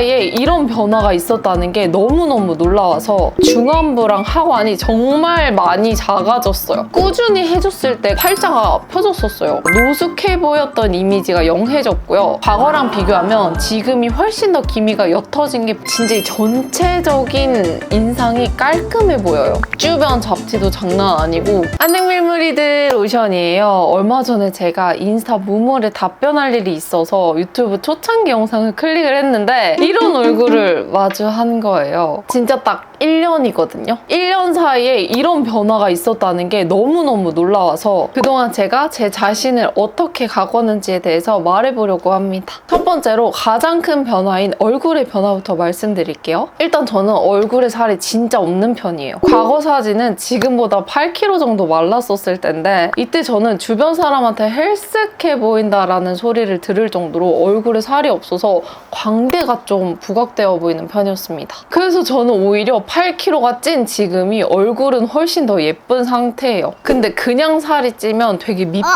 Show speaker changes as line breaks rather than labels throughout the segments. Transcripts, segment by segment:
사이에 이런 변화가 있었다는 게 너무너무 놀라워서 중안부랑 하관이 정말 많이 작아졌어요. 꾸준히 해줬을 때 팔자가 펴졌었어요. 노숙해 보였던 이미지가 영해졌고요. 과거랑 비교하면 지금이 훨씬 더 기미가 옅어진 게 진짜 이 전체적인 인상이 깔끔해 보여요. 주변 잡티도 장난 아니고 안녕 밀무리들 오션이에요. 얼마 전에 제가 인스타 무물에 답변할 일이 있어서 유튜브 초창기 영상을 클릭을 했는데 이런 얼굴을 마주한 거예요. 진짜 딱 1년이거든요. 1년 사이에 이런 변화가 있었다는 게 너무너무 놀라워서 그동안 제가 제 자신을 어떻게 가꿨는지에 대해서 말해보려고 합니다. 첫 번째로 가장 큰 변화인 얼굴의 변화부터 말씀드릴게요. 일단 저는 얼굴에 살이 진짜 없는 편이에요. 과거 사진은 지금보다 8kg 정도 말랐었을 텐데 이때 저는 주변 사람한테 헬스케 보인다라는 소리를 들을 정도로 얼굴에 살이 없어서 광대가 좀 부각되어 보이는 편이었습니다. 그래서 저는 오히려 8kg가 찐 지금이 얼굴은 훨씬 더 예쁜 상태예요. 근데 그냥 살이 찌면 되게 밉게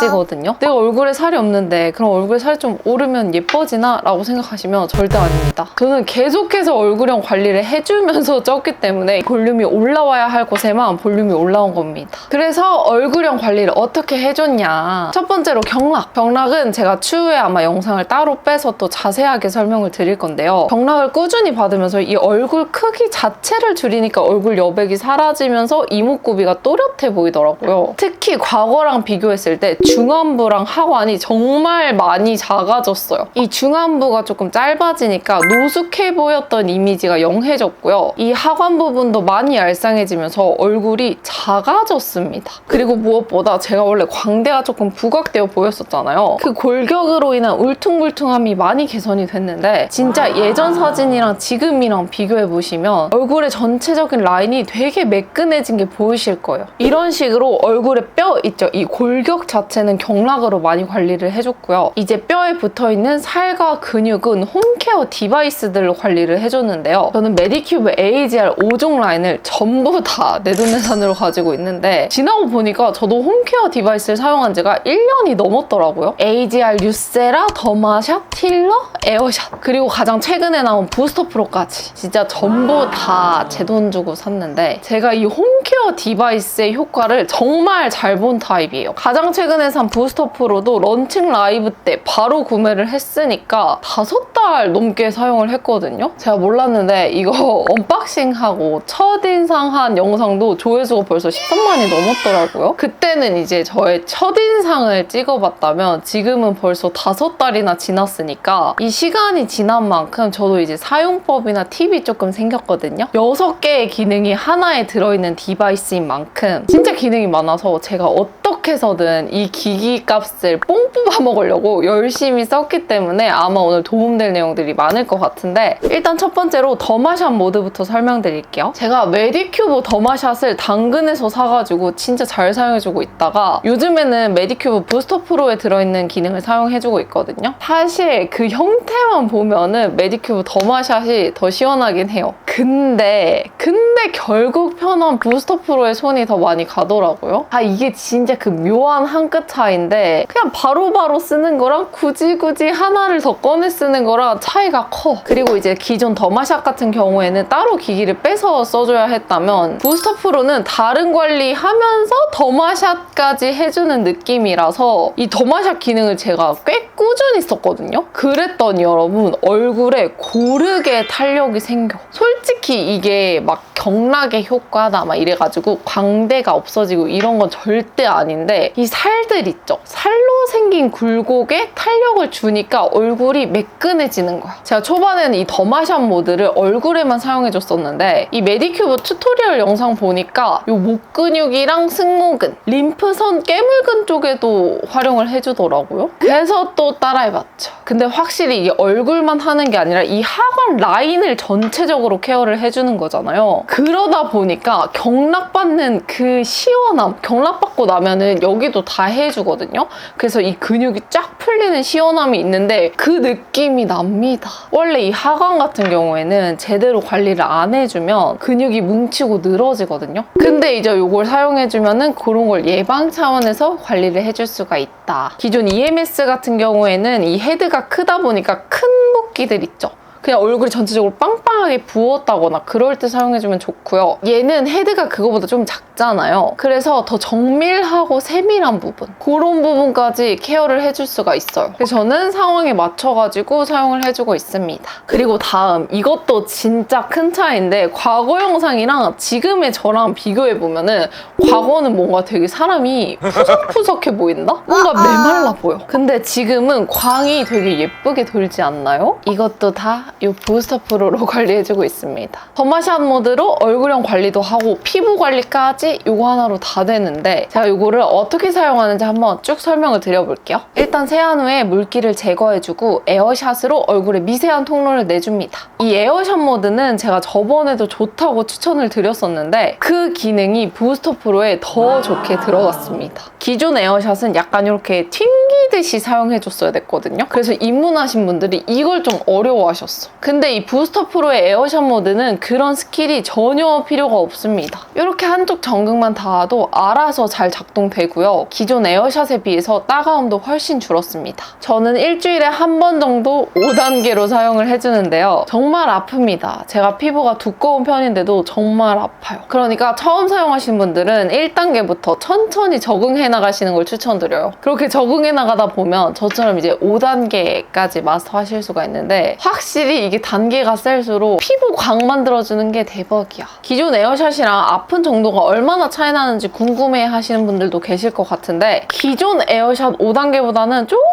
찌거든요. 내가 얼굴에 살이 없는데 그럼 얼굴에 살이 좀 오르면 예뻐지나? 라고 생각하시면 절대 아닙니다. 저는 계속해서 얼굴형 관리를 해주면서 쪘기 때문에 볼륨이 올라와야 할 곳에만 볼륨이 올라온 겁니다. 그래서 얼굴형 관리를 어떻게 해줬냐. 첫 번째로 경락. 경락은 제가 추후에 아마 영상을 따로 빼서 또 자세하게 설명을 드릴 건데요. 경락을 꾸준히 받으면서 이 얼굴 크기 자체를 줄이니까 얼굴 여백이 사라지면서 이목구비가 또렷해 보이더라고요. 특히 과거랑 비교했을 때 중안부랑 하관이 정말 많이 작아졌어요. 이 중안부가 조금 짧아지니까 노숙해 보였던 이미지가 영해졌고요. 이 하관 부분도 많이 얄쌍해지면서 얼굴이 작아졌습니다. 그리고 무엇보다 제가 원래 광대가 조금 부각되어 보였었잖아요. 그 골격으로 인한 울퉁불퉁함이 많이 개선이 됐는데 진짜 예전 사진이랑 지금이랑 비교해 보시면 얼굴의 전체적인 라인이 되게 매끈해진 게 보이실 거예요. 이런 식으로 얼굴에 뼈 있죠? 이 골격 자체는 경락으로 많이 관리를 해줬고요. 이제 뼈에 붙어 있는 살과 근육은 홈케어 디바이스들로 관리를 해줬는데요. 저는 메디큐브 AGR 5종 라인을 전부 다 내돈내산으로 가지고 있는데 지나고 보니까 저도 홈케어 디바이스를 사용한 지가 1년이 넘었더라고요. AGR 뉴세라, 더마샷, 틸러, 에어샷 그리고 가장 최근에 나온 부스터 프로까지 진짜 전부 다 제 돈 주고 샀는데 제가 이 홈케어 디바이스의 효과를 정말 잘 본 타입이에요. 가장 최근에 산 부스터 프로도 런칭 라이브 때 바로 구매를 했으니까 다섯 달 넘게 사용을 했거든요. 제가 몰랐는데 이거 언박싱하고 첫인상한 영상도 조회수가 벌써 13만이 넘었더라고요. 그때는 이제 저의 첫인상을 찍어봤다면 지금은 벌써 다섯 달이나 지났으니까 이 시간이 지난 만큼 저도 이제 사용법이나 팁이 조금 생겼거든요. 여섯 개의 기능이 하나에 들어있는 디바이스인 만큼 진짜 기능이 많아서 제가 어떻게 해서든 이 기기 값을 뽕 뽑아 먹으려고 열심히 썼기 때문에 아마 오늘 도움될 내용들이 많을 것 같은데 일단 첫 번째로 더마샷 모드부터 설명드릴게요. 제가 메디큐브 더마샷을 당근에서 사가지고 진짜 잘 사용해주고 있다가 요즘에는 메디큐브 부스터 프로에 들어있는 기능을 사용해주고 있거든요. 사실 그 형태만 보면 은 메디큐브 더마샷이 더 시원하긴 해요. 근데 근데 결국 편한 부스터 프로의 손이 더 많이 가더라고요. 아 이게 진짜 그 묘한 한 끗 차이인데 그냥 바로 바로 쓰는 거랑 굳이 굳이 하나를 더 꺼내 쓰는 거랑 차이가 커. 그리고 이제 기존 더마샷 같은 경우에는 따로 기기를 빼서 써줘야 했다면 부스터 프로는 다른 관리하면서 더마샷까지 해주는 느낌이라서 이 더마샷 기능을 제가 꽤 꾸준히 썼거든요. 그랬더니 여러분 얼 굴에 고르게 탄력이 생겨. 솔직히 이게 막 경락의 효과다 막 이래가지고 광대가 없어지고 이런 건 절대 아닌데 이 살들 있죠. 살로 생긴 굴곡에 탄력을 주니까 얼굴이 매끈해지는 거야. 제가 초반에는 이 더마샷 모드를 얼굴에만 사용해줬었는데 이 메디큐브 튜토리얼 영상 보니까 이 목 근육이랑 승모근, 림프선 깨물근 쪽에도 활용을 해주더라고요. 그래서 또 따라해봤죠. 근데 확실히 이게 얼굴만 하는 게 아니라 이 하관 라인을 전체적으로 케어를 해주는 거잖아요. 그러다 보니까 경락받는 그 시원함, 경락받고 나면은 여기도 다 해주거든요. 그래서 이 근육이 쫙 풀리는 시원함이 있는데 그 느낌이 납니다. 원래 이 하관 같은 경우에는 제대로 관리를 안 해주면 근육이 뭉치고 늘어지거든요. 근데 이제 이걸 사용해주면은 그런 걸 예방 차원에서 관리를 해줄 수가 있다. 기존 EMS 같은 경우에는 이 헤드가 크다 보니까 큰 붓기들 있죠. 그냥 얼굴이 전체적으로 빵빵하게 부었다거나 그럴 때 사용해주면 좋고요. 얘는 헤드가 그거보다 좀 작잖아요. 그래서 더 정밀하고 세밀한 부분 그런 부분까지 케어를 해줄 수가 있어요. 그래서 저는 상황에 맞춰가지고 사용을 해주고 있습니다. 그리고 다음 이것도 진짜 큰 차이인데 과거 영상이랑 지금의 저랑 비교해보면 은 과거는 뭔가 되게 사람이 푸석푸석해 보인다? 뭔가 메말라 보여. 근데 지금은 광이 되게 예쁘게 돌지 않나요? 이것도 다 이 부스터 프로로 관리해주고 있습니다. 더마샷 모드로 얼굴형 관리도 하고 피부 관리까지 이거 하나로 다 되는데 제가 이거를 어떻게 사용하는지 한번 쭉 설명을 드려볼게요. 일단 세안 후에 물기를 제거해주고 에어샷으로 얼굴에 미세한 통로를 내줍니다. 이 에어샷 모드는 제가 저번에도 좋다고 추천을 드렸었는데 그 기능이 부스터 프로에 더 좋게 들어갔습니다. 기존 에어샷은 약간 이렇게 튕기듯이 사용해줬어야 됐거든요. 그래서 입문하신 분들이 이걸 좀 어려워하셨어. 근데 이 부스터 프로의 에어샷 모드는 그런 스킬이 전혀 필요가 없습니다. 이렇게 한쪽 전극만 닿아도 알아서 잘 작동되고요. 기존 에어샷에 비해서 따가움도 훨씬 줄었습니다. 저는 일주일에 한 번 정도 5단계로 사용을 해주는데요. 정말 아픕니다. 제가 피부가 두꺼운 편인데도 정말 아파요. 그러니까 처음 사용하시는 분들은 1단계부터 천천히 적응해 나가시는 걸 추천드려요. 그렇게 적응해 나가다 보면 저처럼 이제 5단계까지 마스터하실 수가 있는데 확실히 이게 단계가 셀수록 피부 광 만들어주는 게 대박이야. 기존 에어샷이랑 아픈 정도가 얼마나 차이 나는지 궁금해 하시는 분들도 계실 것 같은데 기존 에어샷 5단계보다는 조금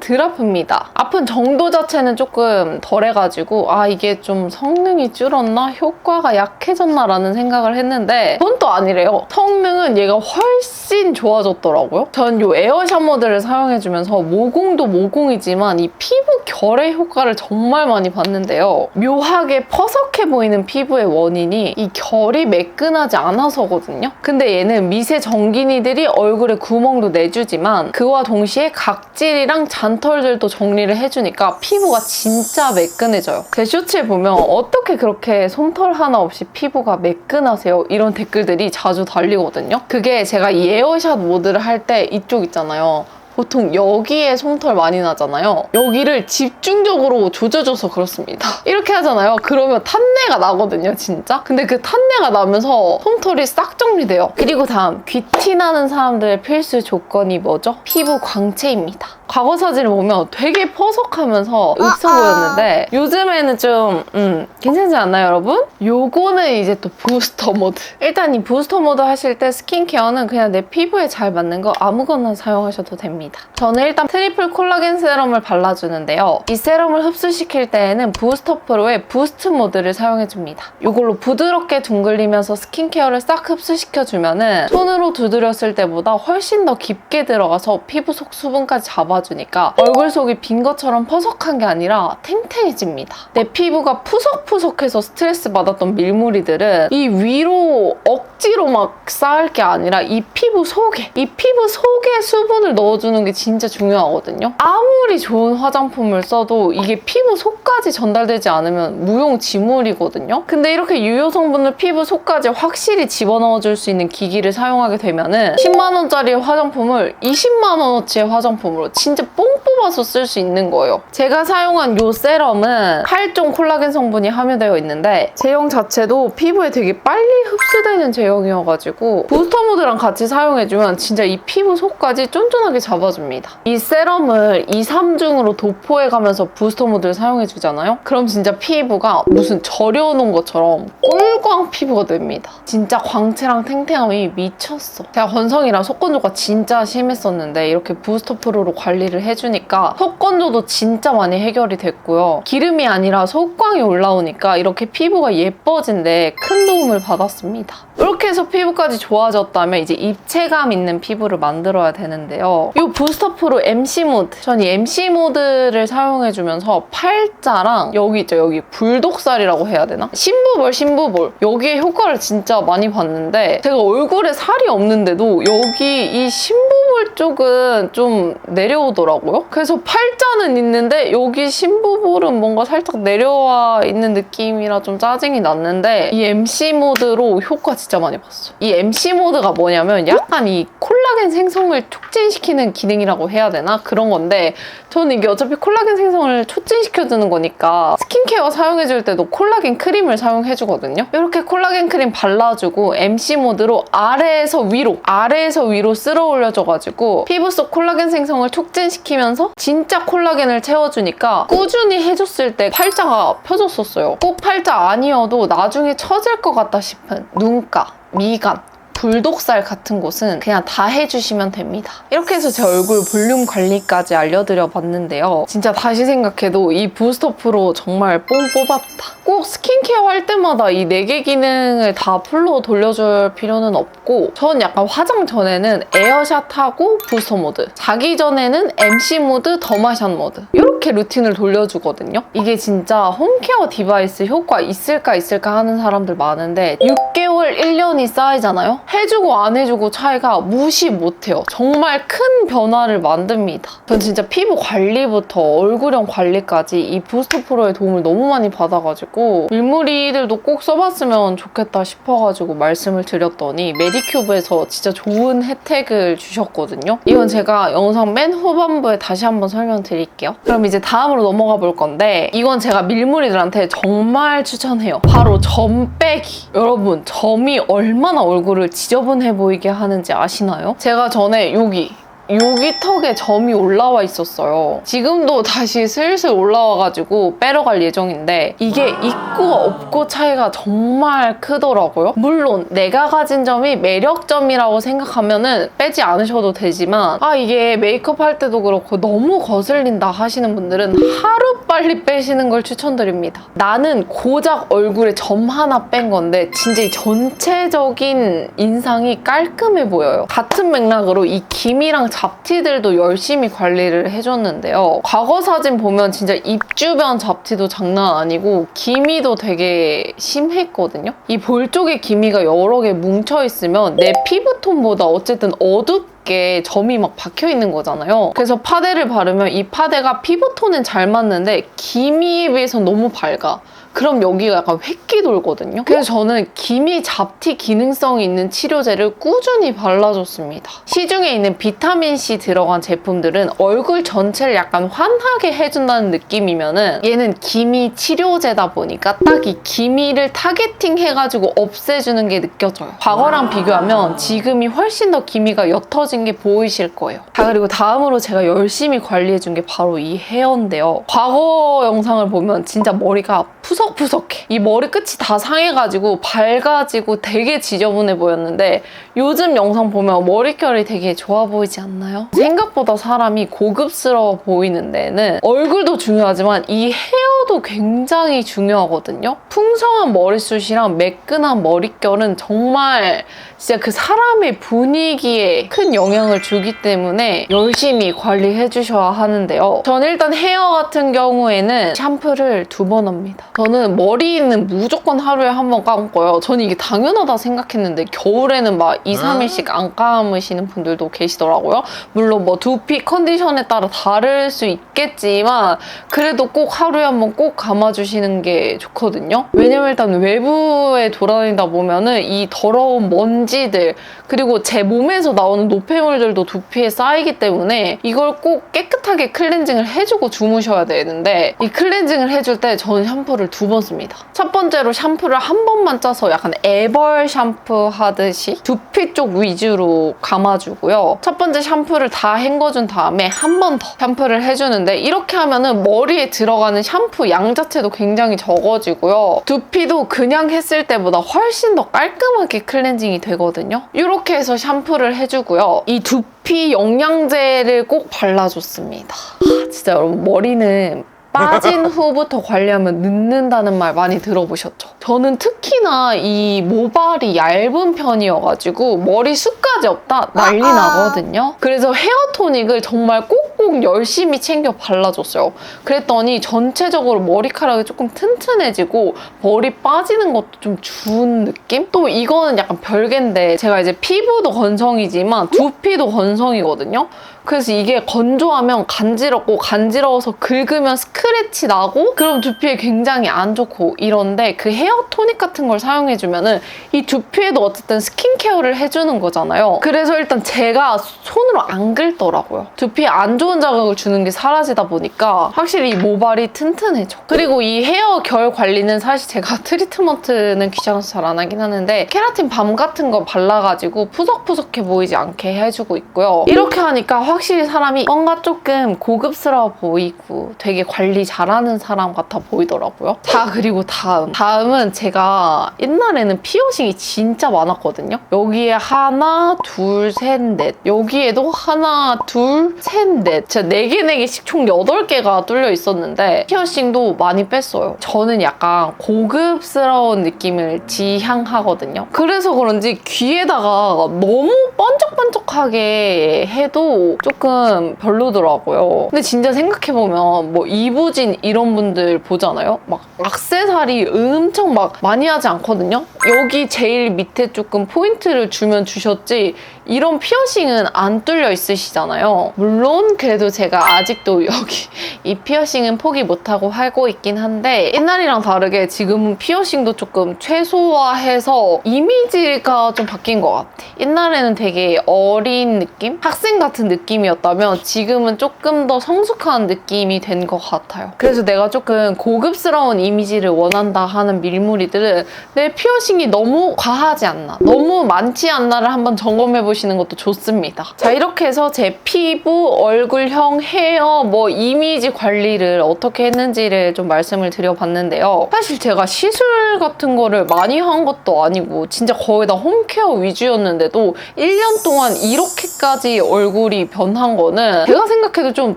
덜 아픕니다. 아픈 정도 자체는 조금 덜해가지고 아 이게 좀 성능이 줄었나? 효과가 약해졌나 라는 생각을 했는데 그건 또 아니래요. 성능은 얘가 훨씬 좋아졌더라고요. 전 이 에어샷 모드를 사용해주면서 모공도 모공이지만 이 피부 결의 효과를 정말 많이 봤는데요. 묘하게 퍼석해 보이는 피부의 원인이 이 결이 매끈하지 않아서거든요. 근데 얘는 미세 전기니들이 얼굴에 구멍도 내주지만 그와 동시에 각질이 랑 잔털들도 정리를 해주니까 피부가 진짜 매끈해져요. 제 쇼츠에 보면 어떻게 그렇게 솜털 하나 없이 피부가 매끈하세요? 이런 댓글들이 자주 달리거든요. 그게 제가 이 에어샷 모드를 할 때 이쪽 있잖아요. 보통 여기에 솜털 많이 나잖아요. 여기를 집중적으로 조져줘서 그렇습니다. 이렇게 하잖아요. 그러면 탄내가 나거든요, 진짜. 근데 그 탄내가 나면서 솜털이 싹 정리돼요. 그리고 다음, 귀티 나는 사람들의 필수 조건이 뭐죠? 피부 광채입니다. 과거 사진을 보면 되게 퍼석하면서 없어 보였는데 요즘에는 좀 음, 괜찮지 않나요 여러분? 요거는 이제 또 부스터 모드 일단 이 부스터 모드 하실 때 스킨케어는 그냥 내 피부에 잘 맞는 거 아무거나 사용하셔도 됩니다 저는 일단 트리플 콜라겐 세럼을 발라주는데요. 이 세럼을 흡수시킬 때에는 부스터 프로의 부스트 모드를 사용해줍니다. 이걸로 부드럽게 둥글리면서 스킨케어를 싹 흡수시켜주면 은 손으로 두드렸을 때보다 훨씬 더 깊게 들어가서 피부 속 수분까지 잡아 잡아주니까 얼굴 속이 빈 것처럼 퍼석한 게 아니라 탱탱해집니다. 내 피부가 푸석푸석해서 스트레스 받았던 밀무리들은 이 위로 억지로 막 쌓을 게 아니라 이 피부 속에 이 피부 속에 수분을 넣어주는 게 진짜 중요하거든요. 아무리 좋은 화장품을 써도 이게 피부 속까지 전달되지 않으면 무용지물이거든요. 근데 이렇게 유효 성분을 피부 속까지 확실히 집어넣어줄 수 있는 기기를 사용하게 되면은 10만 원짜리 화장품을 20만 원어치의 화장품으로 진짜 뽕 뽑아서 쓸 수 있는 거예요. 제가 사용한 이 세럼은 8종 콜라겐 성분이 함유되어 있는데 제형 자체도 피부에 되게 빨리 흡수되는 제형이어가지고 부스터 모드랑 같이 사용해주면 진짜 이 피부 속까지 쫀쫀하게 잡아 줍니다. 이 세럼을 2, 3중으로 도포해 가면서 부스터 모드를 사용해 주잖아요? 그럼 진짜 피부가 무슨 절여놓은 것처럼 꿀광 피부가 됩니다. 진짜 광채랑 탱탱함이 미쳤어. 제가 건성이랑 속건조가 진짜 심했었는데 이렇게 부스터 프로로 관리를 해주니까 속건조도 진짜 많이 해결이 됐고요. 기름이 아니라 속광이 올라오니까 이렇게 피부가 예뻐진데 큰 도움을 받았습니다. 이렇게 해서 피부까지 좋아졌다면 이제 입체감 있는 피부를 만들어야 되는데요. 이 부스터 프로 MC 모드. 전 이 MC 모드를 사용해주면서 팔자랑 여기 있죠. 여기 불독살이라고 해야 되나? 신부볼 신부볼 여기에 효과를 진짜 많이 봤는데 제가 얼굴에 살이 없는데도 여기 이 신부볼 쪽은 좀 내려오더라고요. 그래서 팔자는 있는데 여기 신부볼은 뭔가 살짝 내려와 있는 느낌이라 좀 짜증이 났는데 이 MC 모드로 효과 진짜 많이 봤어요. 이 MC 모드가 뭐냐면 약간 이 콜라겐 생성을 촉진시키는 기능이라고 해야 되나? 그런 건데 저는 이게 어차피 콜라겐 생성을 촉진시켜주는 거니까 스킨케어 사용해줄 때도 콜라겐 크림을 사용해주거든요. 이렇게 콜라겐 크림 발라주고 MC 모드로 아래에서 위로, 아래에서 위로 쓸어 올려줘가지고 피부 속 콜라겐 생성을 촉진시키면서 진짜 콜라겐을 채워주니까 꾸준히 해줬을 때 팔자가 펴졌었어요. 꼭 팔자 아니어도 나중에 처질 것 같다 싶은 눈가, 미간, 불독살 같은 곳은 그냥 다 해주시면 됩니다. 이렇게 해서 제 얼굴 볼륨 관리까지 알려드려 봤는데요. 진짜 다시 생각해도 이 부스터 프로 정말 뽕 뽑았다. 꼭 스킨케어 할 때마다 이 4개 기능을 다 풀로 돌려줄 필요는 없고 전 약간 화장 전에는 에어샷하고 부스터 모드 자기 전에는 MC 모드, 더마샷 모드 이렇게 루틴을 돌려주거든요. 이게 진짜 홈케어 디바이스 효과 있을까 있을까 하는 사람들 많은데 6개월, 1년이 쌓이잖아요? 해주고 안 해주고 차이가 무시 못해요. 정말 큰 변화를 만듭니다. 전 진짜 피부 관리부터 얼굴형 관리까지 이 부스터 프로의 도움을 너무 많이 받아가지고 밀무리들도 꼭 써봤으면 좋겠다 싶어가지고 말씀을 드렸더니 메디큐브에서 진짜 좋은 혜택을 주셨거든요. 이건 제가 영상 맨 후반부에 다시 한번 설명드릴게요. 그럼 이제 다음으로 넘어가 볼 건데 이건 제가 밀무리들한테 정말 추천해요. 바로 점 빼기. 여러분 점이 얼마나 얼굴을 지저분해 보이게 하는지 아시나요? 제가 전에 여기 여기 턱에 점이 올라와 있었어요. 지금도 다시 슬슬 올라와가지고 빼러 갈 예정인데 이게 있고 없고 차이가 정말 크더라고요. 물론 내가 가진 점이 매력점이라고 생각하면은 빼지 않으셔도 되지만 아 이게 메이크업 할 때도 그렇고 너무 거슬린다 하시는 분들은 하루 빨리 빼시는 걸 추천드립니다. 나는 고작 얼굴에 점 하나 뺀 건데 진짜 이 전체적인 인상이 깔끔해 보여요. 같은 맥락으로 이 김이랑 잡티들도 열심히 관리를 해줬는데요. 과거 사진 보면 진짜 입 주변 잡티도 장난 아니고 기미도 되게 심했거든요. 이 볼 쪽에 기미가 여러 개 뭉쳐 있으면 내 피부톤보다 어쨌든 어둡게 점이 막 박혀 있는 거잖아요. 그래서 파데를 바르면 이 파데가 피부톤은 잘 맞는데 기미에 비해서 너무 밝아. 그럼 여기가 약간 획기 돌거든요. 그래서 저는 기미 잡티 기능성이 있는 치료제를 꾸준히 발라줬습니다. 시중에 있는 비타민C 들어간 제품들은 얼굴 전체를 약간 환하게 해준다는 느낌이면은 얘는 기미 치료제다 보니까 딱 이 기미를 타겟팅 해가지고 없애주는 게 느껴져요. 과거랑 비교하면 지금이 훨씬 더 기미가 옅어진 게 보이실 거예요. 자, 그리고 다음으로 제가 열심히 관리해준 게 바로 이 헤어인데요. 과거 영상을 보면 진짜 머리가 푸 석푸석해. 이 머리 끝이 다 상해가지고 밝아지고 되게 지저분해 보였는데 요즘 영상 보면 머릿결이 되게 좋아 보이지 않나요? 생각보다 사람이 고급스러워 보이는 데는 얼굴도 중요하지만 이 헤어도 굉장히 중요하거든요. 풍성한 머리숱이랑 매끈한 머릿결은 정말 진짜 그 사람의 분위기에 큰 영향을 주기 때문에 열심히 관리해 주셔야 하는데요. 저는 일단 헤어 같은 경우에는 샴푸를 두 번 합니다. 저는 머리는 무조건 하루에 한 번 감고요. 저는 이게 당연하다 생각했는데 겨울에는 막 2, 3일씩 안 감으시는 분들도 계시더라고요. 물론 뭐 두피 컨디션에 따라 다를 수 있겠지만 그래도 꼭 하루에 한 번 꼭 감아주시는 게 좋거든요. 왜냐면 일단 외부에 돌아다니다 보면은 이 더러운 먼지 들 그리고 제 몸에서 나오는 노폐물들도 두피에 쌓이기 때문에 이걸 꼭 깨끗하게 클렌징을 해주고 주무셔야 되는데 이 클렌징을 해줄 때 저는 샴푸를 두 번 씁니다. 첫 번째로 샴푸를 한 번만 짜서 약간 애벌 샴푸 하듯이 두피 쪽 위주로 감아주고요. 첫 번째 샴푸를 다 헹궈준 다음에 한 번 더 샴푸를 해주는데 이렇게 하면은 머리에 들어가는 샴푸 양 자체도 굉장히 적어지고요. 두피도 그냥 했을 때보다 훨씬 더 깔끔하게 클렌징이 되 거든요. 이렇게 해서 샴푸를 해주고요. 이 두피 영양제를 꼭 발라줬습니다. 아, 진짜 여러분 머리는 빠진 후부터 관리하면 늦는다는 말 많이 들어보셨죠? 저는 특히나 이 모발이 얇은 편이어가지고 머리 숱까지 없다 난리 나거든요. 그래서 헤어 토닉을 정말 꼭꼭 열심히 챙겨 발라줬어요. 그랬더니 전체적으로 머리카락이 조금 튼튼해지고 머리 빠지는 것도 좀 준 느낌? 또 이거는 약간 별개인데 제가 이제 피부도 건성이지만 두피도 건성이거든요. 그래서 이게 건조하면 간지럽고 간지러워서 긁으면 스크래치 나고 그럼 두피에 굉장히 안 좋고 이런데 그 헤어 토닉 같은 걸 사용해주면은 이 두피에도 어쨌든 스킨케어를 해주는 거잖아요. 그래서 일단 제가 손으로 안 긁더라고요. 두피에 안 좋은 자극을 주는 게 사라지다 보니까 확실히 이 모발이 튼튼해져. 그리고 이 헤어 결 관리는 사실 제가 트리트먼트는 귀찮아서 잘 안 하긴 하는데 케라틴 밤 같은 거 발라가지고 푸석푸석해 보이지 않게 해주고 있고요. 이렇게 하니까 확 실히 사람이 뭔가 조금 고급스러워 보이고 되게 관리 잘하는 사람 같아 보이더라고요. 자 그리고 다음 다음은 제가 옛날에는 피어싱이 진짜 많았거든요. 여기에 하나 둘 셋 넷 여기에도 하나 둘 셋넷 진짜 네개네 개씩 총 여덟 개가 뚫려 있었는데 피어싱도 많이 뺐어요. 저는 약간 고급스러운 느낌을 지향하거든요. 그래서 그런지 귀에다가 너무 번쩍번쩍하게 해도 조금 별로더라고요. 근데 진짜 생각해보면 뭐 이부진 이런 분들 보잖아요. 막 악세사리 엄청 막 많이 하지 않거든요. 여기 제일 밑에 조금 포인트를 주면 주셨지 이런 피어싱은 안 뚫려 있으시잖아요. 물론 그래도 제가 아직도 여기 이 피어싱은 포기 못하고 하고 있긴 한데 옛날이랑 다르게 지금은 피어싱도 조금 최소화해서 이미지가 좀 바뀐 것 같아. 옛날에는 되게 어린 느낌? 학생 같은 느낌 이었다면 지금은 조금 더 성숙한 느낌이 된 것 같아요. 그래서 내가 조금 고급스러운 이미지를 원한다 하는 밀무리들은 내 피어싱이 너무 과하지 않나, 너무 많지 않나를 한번 점검해 보시는 것도 좋습니다. 자, 이렇게 해서 제 피부, 얼굴형, 헤어, 뭐 이미지 관리를 어떻게 했는지를 좀 말씀을 드려봤는데요. 사실 제가 시술 같은 거를 많이 한 것도 아니고 진짜 거의 다 홈케어 위주였는데도 1년 동안 이렇게까지 얼굴이 변한 거는 제가 생각해도 좀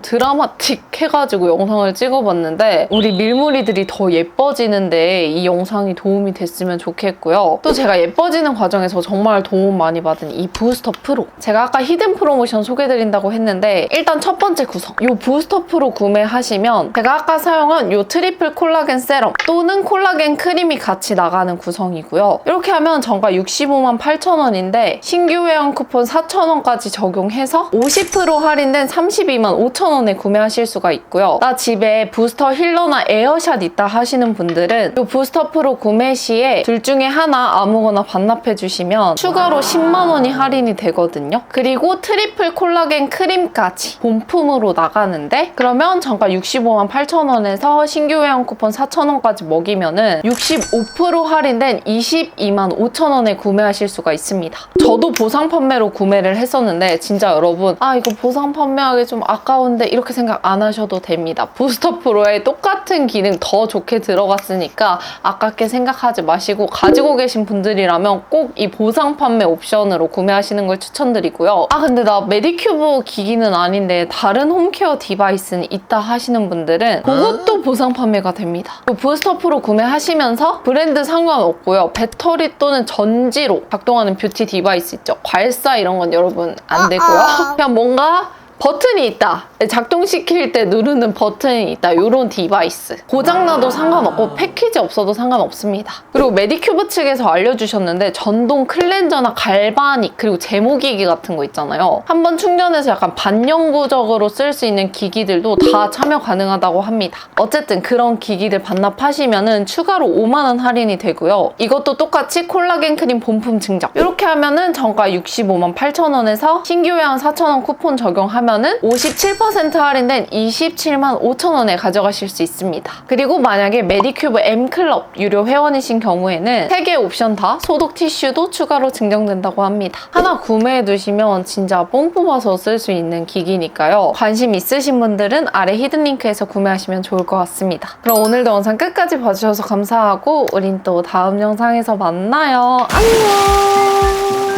드라마틱해가지고 영상을 찍어봤는데 우리 밀무리들이 더 예뻐지는데 이 영상이 도움이 됐으면 좋겠고요. 또 제가 예뻐지는 과정에서 정말 도움 많이 받은 이 부스터 프로. 제가 아까 히든 프로모션 소개드린다고 했는데 일단 첫 번째 구성. 이 부스터 프로 구매하시면 제가 아까 사용한 이 트리플 콜라겐 세럼 또는 콜라겐 크림이 같이 나가는 구성이고요. 이렇게 하면 정가 65만 8천 원인데 신규 회원 쿠폰 4천 원까지 적용해서 50% 할인된 32만 5천 원에 구매하실 수가 있고요. 나 집에 부스터 힐러나 에어샷 있다 하시는 분들은 이 부스터 프로 구매 시에 둘 중에 하나 아무거나 반납해 주시면 추가로 10만 원이 할인이 되거든요. 그리고 트리플 콜라겐 크림까지 본품으로 나가는데 그러면 정가 65만 8천 원에서 신규 회원 쿠폰 4천 원까지 먹이면은 65% 할인된 22만 5천 원에 구매하실 수가 있습니다. 저도 보상 판매로 구매를 했었는데 진짜 여러분 아 이거 보상 판매하기 좀 아까운데 이렇게 생각 안 하셔도 됩니다. 부스터 프로에 똑같은 기능 더 좋게 들어갔으니까 아깝게 생각하지 마시고 가지고 계신 분들이라면 꼭 이 보상 판매 옵션으로 구매하시는 걸 추천드리고요. 아 근데 나 메디큐브 기기는 아닌데 다른 홈케어 디바이스는 있다 하시는 분들은 그것도 보상 판매가 됩니다. 그 부스터 프로 구매하시면서 브랜드 상관없고요. 배터리 또는 전지로 작동하는 뷰티 디바이스 있죠. 괄사 이런 건 여러분 안 되고요. 그냥 뭔가 뭔가 버튼이 있다. 작동시킬 때 누르는 버튼이 있다. 이런 디바이스. 고장나도 상관없고 패키지 없어도 상관없습니다. 그리고 메디큐브 측에서 알려주셨는데 전동 클렌저나 갈바닉 그리고 제모기기 같은 거 있잖아요. 한번 충전해서 약간 반영구적으로 쓸 수 있는 기기들도 다 참여 가능하다고 합니다. 어쨌든 그런 기기들 반납하시면은 추가로 5만 원 할인이 되고요. 이것도 똑같이 콜라겐 크림 본품 증정. 이렇게 하면은 정가 65만 8천 원에서 신규 회원 4천 원 쿠폰 적용 하면은 57% 할인된 27만 5천 원에 가져가실 수 있습니다. 그리고 만약에 메디큐브 M 클럽 유료 회원이신 경우에는 3개 옵션 다 소독 티슈도 추가로 증정된다고 합니다. 하나 구매해 두시면 진짜 뽕 뽑아서 쓸 수 있는 기기니까요. 관심 있으신 분들은 아래 히든 링크에서 구매하시면 좋을 것 같습니다. 그럼 오늘도 영상 끝까지 봐주셔서 감사하고 우린 또 다음 영상에서 만나요. 안녕!